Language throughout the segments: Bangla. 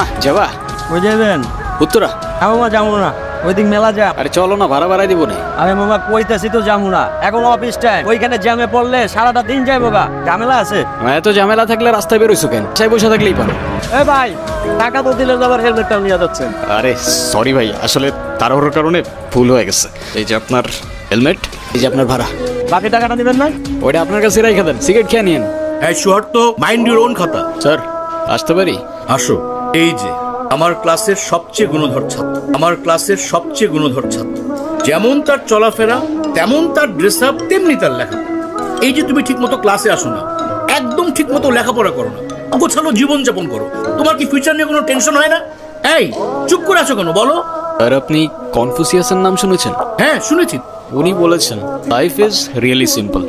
মামা যাবা? কই যাবেন উত্তরা? হ্যাঁ মামা যাব না। ওই দিক মেলা যা। আরে চলো না ভাড়া ভাড়াই দিব না। আরে মামা কইতেছি তো যাব না। এখন অফিস টাইম ওইখানে জ্যামে পড়লে সারাটা দিন যায় বাবা ঝামেলা আছে? এত ঝামেলা থাকলে রাস্তায় বেরোইছো কেন? চাই বসে থাকলেই পারো। এ ভাই টাকা তো দিলে আবার হেলমেটটা নিয়ে যাচ্ছেন আরে সরি ভাই আসলে তাড়াহুড়োর কারণে ভুল হয়ে গেছে। এই যে আপনার হেলমেট এই যে আপনার ভাড়া। বাকি টাকাটা দিবেন না? ওইটা আপনার কাছে রেখে দেন। সিগারেট খেয়ে নিন হ্যাঁ শর্ট তো মাইন্ড ইউর ওন খাতা। স্যার আসতে পারি? আসো। এই যে আমার ক্লাসের সবচেয়ে গুণধর ছাত্র। আমার ক্লাসের সবচেয়ে গুণধর ছাত্র। যেমন তার চলাফেরা তেমন তার ড্রেস আপ তেমনি তার লেখা এই যে তুমি ঠিকমতো ক্লাসে আসো না একদম ঠিকমতো লেখাপড়া করো না গোছালো জীবনযাপন করো। তোমার কি ফিউচার নিয়ে কোনো টেনশন হয় না? এই চুপ করে আছো কেন বলো। আর আপনি কনফুসিয়াসের নাম শুনেছেন? হ্যাঁ শুনেছি। উনি বলেছেন life is really simple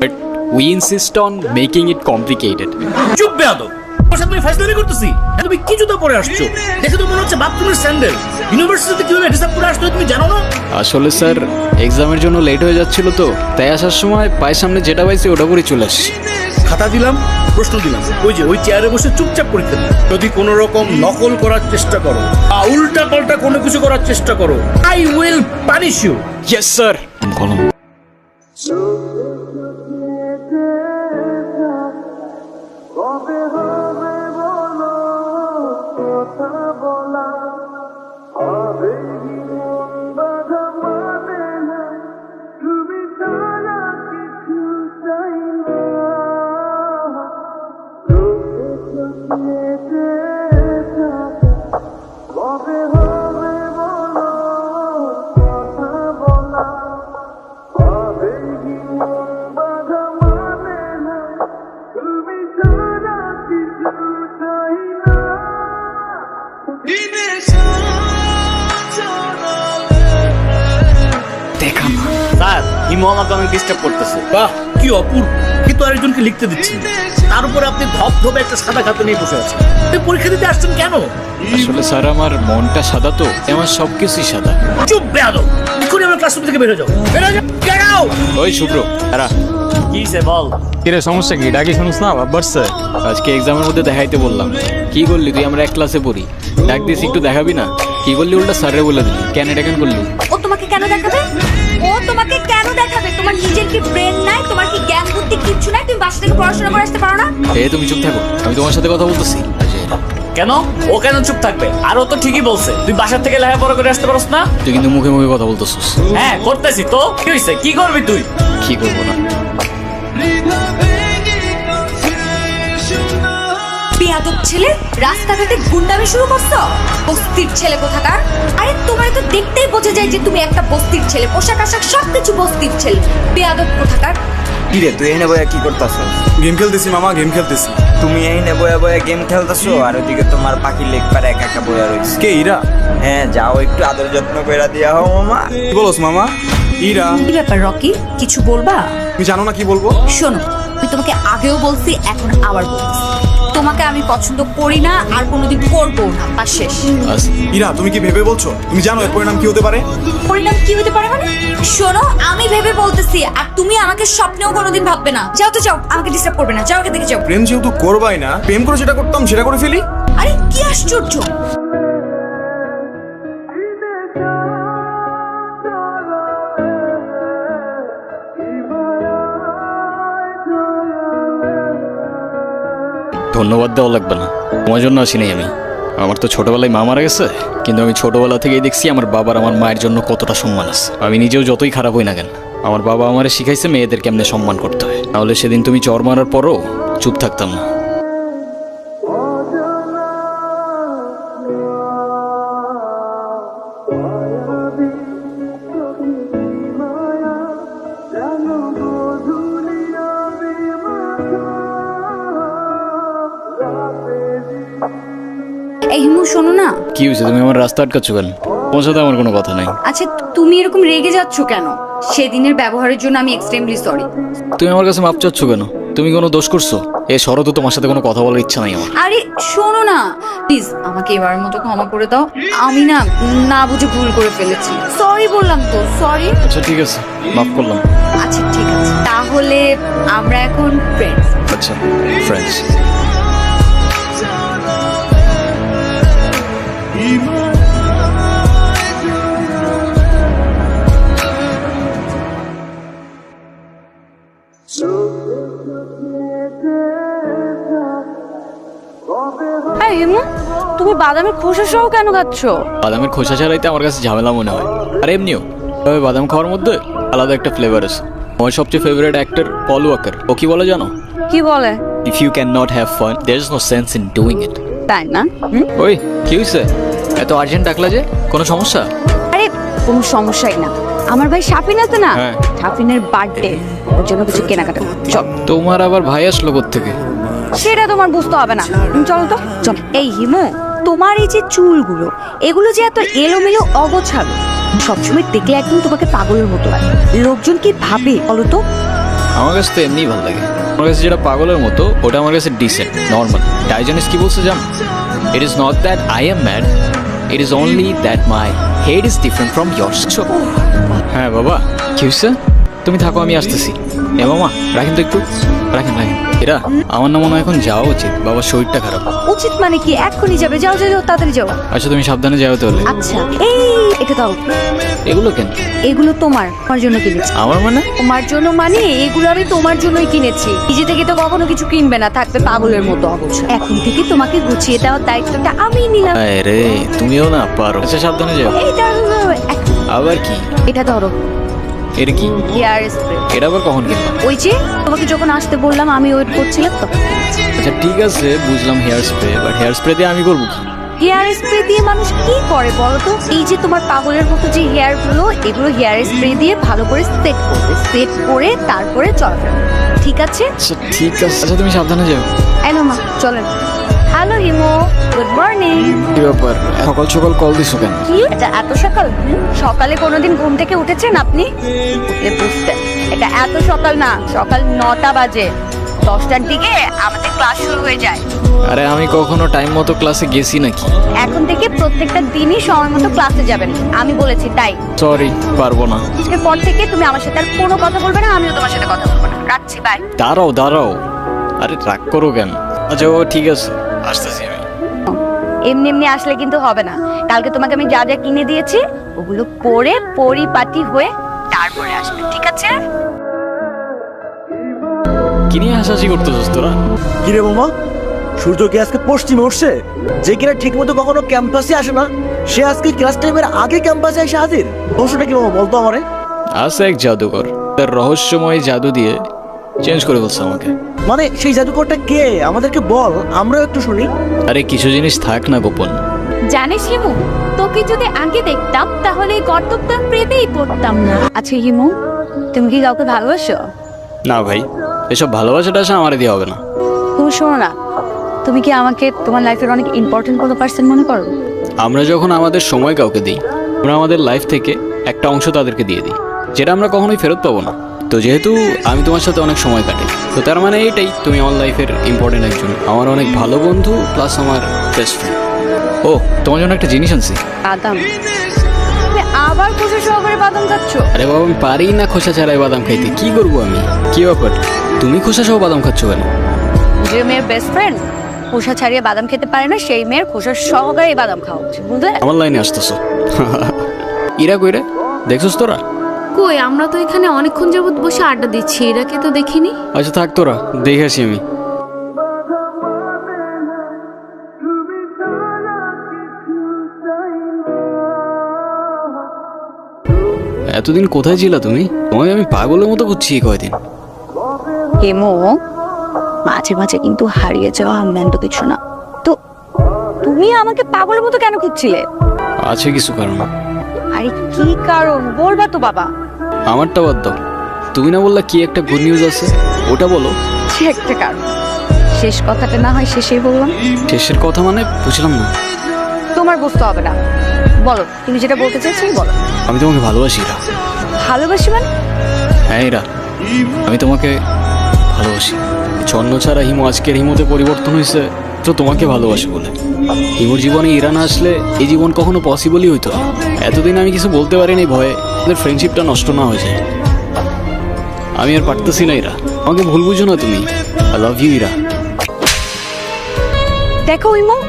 but we insist on making it complicated চুপ বেয়াদো তোমার ফাইজলামি করতেছি। তুমি কি জুতো পরে আসছো? দেখে তো মনে হচ্ছে বাথরুমের স্যান্ডেল। ইউনিভার্সিটিতে কীভাবে ড্রেস আপ করে আসতে তুমি জানো না? আসলে স্যার এক্সামের জন্য লেট হয়ে যাচ্ছিল তো তাই আসার সময় পায়ের সামনে যেটা পাইছি ওটা করে চলে আসছি। খাতা দিলাম প্রশ্ন দিলাম। ওই যে ওই চেয়ারে বসে চুপচাপ পরীক্ষা যদি কোনো রকম নকল করার চেষ্টা করো বা উল্টা পাল্টা কোনো কিছু করার চেষ্টা করো I will punish you yes sir কলম। আমাকে অনেক ডিস্টার্ব করতেছে। বাহ কি অপূর্ব। কিন্তু আরেকজনকে লিখতে দিচ্ছেন তার উপরে আপনি ধপ ধপে একটা সাদা খাতা নিয়ে বসে আছেন। এই পরীক্ষা দিতে আসছেন কেন? আসলে স্যার আমার মনটা সাদা তো। আমার সব কিছুই সাদা। চুপ বেয়াদো এক্ষুনি আমার ক্লাসরুম থেকে বেরো যাও। বেরো যাও! ওই শুভ্র তারা কি সে বল। কিরে সমস্যা কি? ডাকি শুনুস না? বাড়ছে? আজকে এক্সামের মধ্যে দেখাইতে বললাম। কি করলি তুই? আমরা এক ক্লাসে পড়ি। ডাক দিস একটু দেখাবি না? কি করলি উল্টা স্যারে বলে দিলি? কেন এটা কেন করলি? ও তোমাকে কেন দেখাবে? ও তোমাকে কেন দেখাবে? তোমার নিজের কি ব্রেন নাই? তোমার কি জ্ঞান বুদ্ধি কিচ্ছু নাই? তুমি বাসা থেকে পড়াশোনা করে আসতে পারো না? এ তুমি চুপ থাকো। আমি তোমার সাথে কথা বলতেছি। কেন? ও কেন চুপ থাকবে? আর ও তো ঠিকই বলছে। তুই বাসার থেকে লেখাপড়া করে আসতে পারস না? তুই কিন্তু মুখে মুখে কথা বলতেছিস। হ্যাঁ করতেছি। তো কি হয়েছে কি করবি তুই? কি করব না? ছেলে রাস্তাঘাটে গুন্ডামি শুরু করছ? বস্তির ছেলে কোথাকার? আরে তোমার তো দেখতেই বোঝা যায় যে তুমি একটা বস্তির ছেলে। পোশাক আশাক সবকিছু বস্তির ছেলে। বেয়াদব কোথাকার? কিরে তুই এই বয়া কি করতাছ? গেম খেলতেছি মামা গেম খেলতেছি। তুমি এই বয়া বয়া গেম খেলতেছো? আর ওদিকে তোমার পাখি লেগ পারে একা একা বয়া রয়েছে। কে ইরা? হ্যাঁ যাও একটু আদর যত্ন করে দিয়া হও মামা। কি বলস মামা? ইরা? কি ব্যাপার রকি? কিছু বলবা? তুমি জানো না কি বলব? শোনো আমি তোমাকে আগেও বলছি এখন আবার বলছি। তোমাকে আমি পছন্দ করি না আর কোনোদিন করব না। বা শেষ। ইরা তুমি কি ভেবে বলছো? তুমি জানো এর পরিণাম কি হতে পারে? পরিণাম কি হতে পারে মানে? শোনো আমি ভেবে বলতেছি আর তুমি আমাকে স্বপ্নেও কোনোদিন ভাববে না। যাও তো যাও আমাকে ডিস্টার্ব করবে না। যাও আগে দেখে যাও। প্রেম যেহেতু করবাই না প্রেম করে যেটা করতাম সেটা করে ফেলি? আরে কি আশ্চর্য! ধন্যবাদ দেওয়া লাগবে না। তোমার জন্য আসি নাই আমি। আমার তো ছোটবেলায় মা মারা গেছে, কিন্তু আমি ছোটবেলা থেকেই দেখছি আমার বাবার, আমার মায়ের জন্য কতটা সম্মান আছে। আমি নিজেও যতই খারাপ হই না কেন, আমার বাবা আমারে শিখাইছে মেয়েদের কেমনে সম্মান করতে হয়। তাহলে সেদিন তুমি চর মারার পরও চুপ থাকতাম না। শোনো না। কি হয়েছে? তুমি আমার রাস্তা আটকাচ্ছ কেন? সাথে আমার কোনো কথা নাই। আচ্ছা তুমি এরকম রেগে যাচ্ছ কেন? সেদিনের ব্যবহারের জন্য আমি এক্সট্রিমলি সরি তুমি আমার কাছে মাপ চাচ্ছ কেন? তুমি কোনো দোষ করছ? এ শরৎ তোমার সাথে কোনো কথা বলার ইচ্ছা নাই আমার। আরে শোনো না। প্লিজ আমাকে এবারের মতো ক্ষমা করে দাও। আমি না না বুঝে ভুল করে ফেলেছি। সরি বললাম তো সরি আচ্ছা ঠিক আছে। মাফ করলাম। আচ্ছা ঠিক আছে। তাহলে আমরা এখন ফ্রেন্ডস আচ্ছা ফ্রেন্ডস তুমি বাদামের খোসা সহ কেন খাচ্ছ? বাদামের খোসা ছাড়াইতে আমার কাছে ঝামেলা মনে হয়। আর এমনিও তবে বাদাম খাওয়ার মধ্যে আলাদা একটা ফ্লেভার আছে। আমার সবচেয়ে ফেভারিট অ্যাক্টর পল ওয়াকার ও কি বলে জানো? কি বলে? If you can not have fun there is no sense in doing it তাই না? ওই কি হয়েছে এত আর্জেন্ট ডাকলা যে? কোনো সমস্যা? আরে কোনো সমস্যাই না। আমার ভাই সাফিন আছে না? হ্যাঁ। সাফিনের বার্থডে ওর জন্য কিছু কেনাকাটা করতে। চল। তোমার আবার ভাই আসলো থেকে সেটা তোমার বুঝতে হবে না। তুমি চলো তো। চল। এই হিমু তোমার এই যে চুলগুলো এগুলো যে এত এলোমেলো অগোছালো সবসময় দেখলে একদম তোমাকে পাগলের মতো লাগে। লোকজন কি ভাবে বলো তো? আমার কাছে তো এমনিই ভালো লাগে। আমার কাছে যেটা পাগলের মতো ওটা আমার কাছে ডিসেন্ট নর্মাল ডাইজনিস কি বলছে জানো? It is not that I am mad it is only that my head is different from yours হ্যাঁ বাবা। কি হয়েছে তুমি থাকো আমি আসতেছি। এ মামা রাখেন তো একটু। রাখেন রাখেন। এরা আমার না মনে হয় এখন যাওয়া উচিত। বাবার শরীরটা খারাপ। উচিত মানে কি? এক্ষুনি যাবে। যাও যাও যাও, তাড়াতাড়ি যাও। আচ্ছা তুমি সাবধানে যাও তাহলে। আচ্ছা। এই এটা দাও। এগুলো কেন? এগুলো তোমার তোমার জন্য কিনেছি। আমার মানে? তোমার জন্য মানে? এগুলো আমি তোমার জন্যই কিনেছি। নিজে থেকে তো কখনো কিছু কিনবে না। থাকবে পাগলের মতো অবশ্য এখন থেকে তোমাকে গুছিয়ে দেওয়ার দায়িত্বটা আমি নিলাম। আরে তুমিও না পারো। আচ্ছা সাবধানে যাও। এই দাঁড়াও, আবার কি? এটা ধরো। এর কি? Hair spray. এটা আবার কখন কিনবা? ওই যে তোমাকে যখন আসতে বললাম আমি ওয়েট করছিলাম তো। আচ্ছা ঠিক আছে বুঝলাম hair spray but hair spray দিয়ে আমি করব কি? হেয়ার স্প্রে দিয়ে মানুষ কি করে বলো তো? এই যে তোমার পাগলের মতো যে হেয়ারগুলো এগুলো হেয়ার স্প্রে দিয়ে ভালো করে সেট করবে। সেট করে তারপরে চলাফেরা ঠিক আছে? আচ্ছা ঠিক আছে। আচ্ছা তুমি সাবধানে যাও। এলো মা চলেন হ্যালো হিমো গুড মর্নিং কি ব্যাপার সকাল সকাল কল দিছো কেন? কি? এটা এত সকাল? হুম? সকালে কোনোদিন ঘুম থেকে উঠেছেন আপনি? উঠলে বুঝতেন এটা এত সকাল না সকাল নটা বাজে। দশটার দিকে আমাদের ক্লাস শুরু হয়ে যায়। আরে আমি কখনো টাইম মতো ক্লাসে গেছি নাকি? এখন থেকে প্রত্যেকটা দিনই সময় মতো ক্লাসে যাবেন। আমি বলেছি তাই। সরি পারব না। আজকের পর থেকে তুমি আমার সাথে আর কোনো কথা বলবে না আমিও তোমার সাথে কথা বলব না। রাখছি বাই দাঁড়াও দাঁড়াও। আরে রাগ করো কেন? আচ্ছা ও ঠিক আছে। আসতেছি আমি। এমনি এমনি আসলে কিন্তু হবে না। কালকে তোমাকে আমি যা যা কিনে দিয়েছি ওগুলো পরে পরিপাটি হয়ে তারপরে আসবে ঠিক আছে? কি নিয়ে হাসাহাসি করতেছিস তোরা? কিরে সূর্য কি আজকে পশ্চিমে উঠছে? যে কিনা ঠিক মতো কখনো ক্যাম্পাসে আসে না সে আজকে ক্লাস টাইমের আগে ক্যাম্পাসে এসে হাজির। রহস্যটা কি মামা বলতো আমারে? আছে এক জাদুকর তার রহস্যময় জাদু দিয়ে চেঞ্জ করে বলছে আমাকে। মানে সেই জাদুকরটা কে? আমাদেরকে বল আমরাও একটু শুনি। আরে কিছু জিনিস থাক না গোপন। জানিস হিমু তোকে যদি আগে দেখতাম তাহলে এই কর্তব্য প্রেমেই পড়তাম না। আচ্ছা হিমু তুমি কি কাউকে ভালোবাসো? না ভাই এসব ভালোবাসাটা আসা আমার দিয়ে হবে না। তুমি শোনো না তুমি কি আমাকে তোমার লাইফের অনেক ইম্পর্টেন্ট কোনো পার্সন মনে করো? আমরা যখন আমাদের সময় কাউকে দিই আমরা আমাদের লাইফ থেকে একটা অংশ তাদেরকে দিয়ে দিই যেটা আমরা কখনোই ফেরত পাবো না। তো যেহেতু আমি তোমার সাথে অনেক সময় কাটাই তো তার মানে এইটাই তুমি আমার লাইফের ইম্পর্টেন্ট একজন। আমার অনেক ভালো বন্ধু প্লাস আমার বেস্ট ফ্রেন্ড ও তোমার জন্য একটা জিনিস আনছি। বাদাম। তুমি আবার খুশি সহকারে বাদাম খাচ্ছ? আরে বাবা আমি পারি না খোসা ছাড়াই বাদাম খাইতে। কি করব আমি? কি ব্যাপার? তুমি খোসা সহ বাদাম খাচ্ছ কেন? যে মেয়ের বেস্ট ফ্রেন্ড খোসা ছাড়িয়ে বাদাম খেতে পারে না সেই মেয়ের খোসা সহকারে বাদাম খাওয়া উচিত বুঝলে? আমার লাইনে আসতেছো। ইরা কইরে দেখছস তোরা? কই আমরা তো এখানে অনেকক্ষণ যাবত বসে আড্ডা দিচ্ছি এরাকে তো দেখিনি? আচ্ছা থাক তোরা দেখে আসি আমি। এতদিন কোথায় ছিলা তুমি? তোমায় আমি পাগলের মতো করছি এই কয়দিন। হেমো মাঝে মাঝে কিন্তু হারিয়ে যাওয়া তো কিছু না। তো তুমি আমাকে পাগলের মতো কেন খুঁজছিলে? আছে কিছু কারণ। আরে কি কারণ? বলবা তো বাবা। আমারটা বাদ দাও। তুমি না বললা কি একটা গুড নিউজ আছে? ওটা বলো। সে একটা কারণ। শেষ কথাটা না হয় শেষেই বললাম। শেষের কথা মানে বুঝলাম না। তোমার বুঝতে হবে না। বলো তুমি যেটা বলতে চাইছো বলো। আমি তোমাকে ভালোবাসি ইরা। ভালোবাসি মানে? হ্যাঁ ইরা। আমি তোমাকে ভালোবাসি। ছন্ন ছাড়া হিমু আজকের হিমুতে পরিবর্তন হয়েছে তো তোমাকে ভালোবাসি বলে। হিমুর জীবনে ইরা না আসলে এই জীবন কখনো পসিবলই হইতো না। এতদিন আমি কিছু বলতে পারিনি ভয়ে। আমাদের ফ্রেন্ডশিপটা নষ্ট না হয়ে যায়। আমি আর পারতেছি না, ইরা। আমাকে ভুল বুঝো না তুমি। I love you Ira. দেখো, ইমো,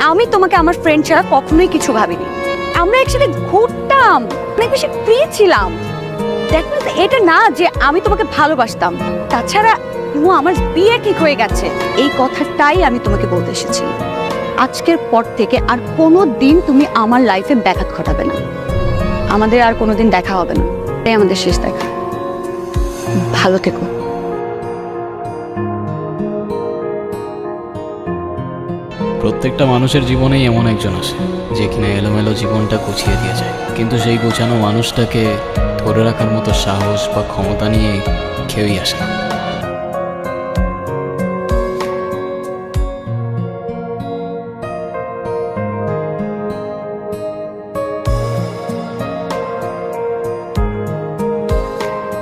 আমি তোমাকে আমার ফ্রেন্ড ছাড়া কখনোই কিছু ভাবিনি। আমরা একসাথে ঘুরতাম, অনেক বেশি ফ্রি ছিলাম। দেখো এটা না যে আমি তোমাকে ভালোবাসতাম। তাছাড়া হিমু আমার বিয়ে ঠিক হয়ে গেছে। এই কথাটাই আমি তোমাকে বলতে এসেছি। আজকের পর থেকে আর কোনো দিন তুমি আমার লাইফে ব্যাঘাত ঘটাবে না। আমাদের আর কোনোদিন দেখা হবে না। এটাই আমাদের শেষ দেখা। ভালো থেকো। প্রত্যেকটা মানুষের জীবনেই এমন একজন আসে, যে কিনা এলোমেলো জীবনটা গুছিয়ে দিয়ে যায়। কিন্তু সেই গোছানো মানুষটাকে ধরে রাখার মতো সাহস বা ক্ষমতা নিয়ে কেউই আসে না।